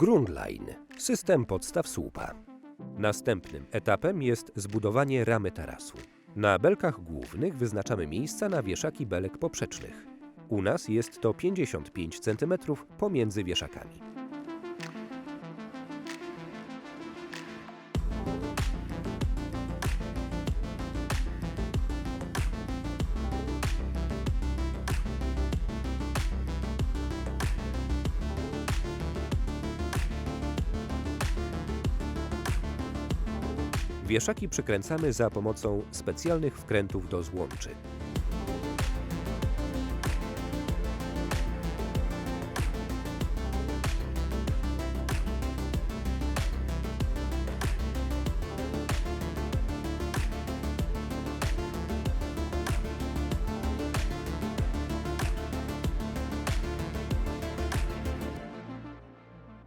Grundline system podstaw słupa. Następnym etapem jest zbudowanie ramy tarasu. Na belkach głównych wyznaczamy miejsca na wieszaki belek poprzecznych. U nas jest to 55 cm pomiędzy wieszakami. Wieszaki przykręcamy za pomocą specjalnych wkrętów do złączy.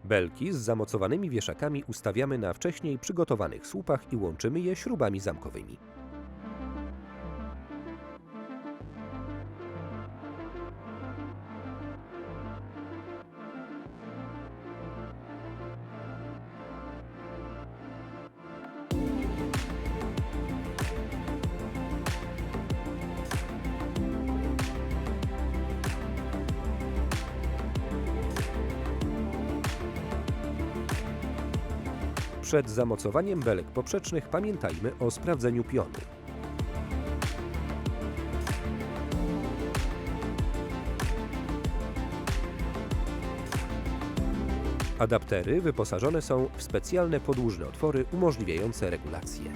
Belki z zamocowanymi wieszakami ustawiamy na wcześniej przygotowanych słupach i łączymy je śrubami zamkowymi. Przed zamocowaniem belek poprzecznych pamiętajmy o sprawdzeniu pionu. Adaptery wyposażone są w specjalne podłużne otwory umożliwiające regulację.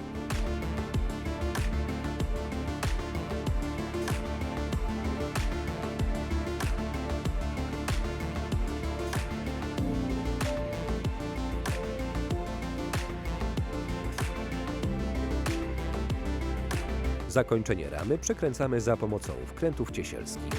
Zakończenie ramy przekręcamy za pomocą wkrętów ciesielskich.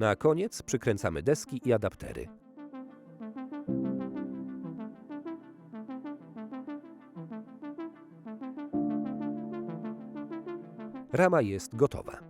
Na koniec przykręcamy deski i adaptery. Rama jest gotowa.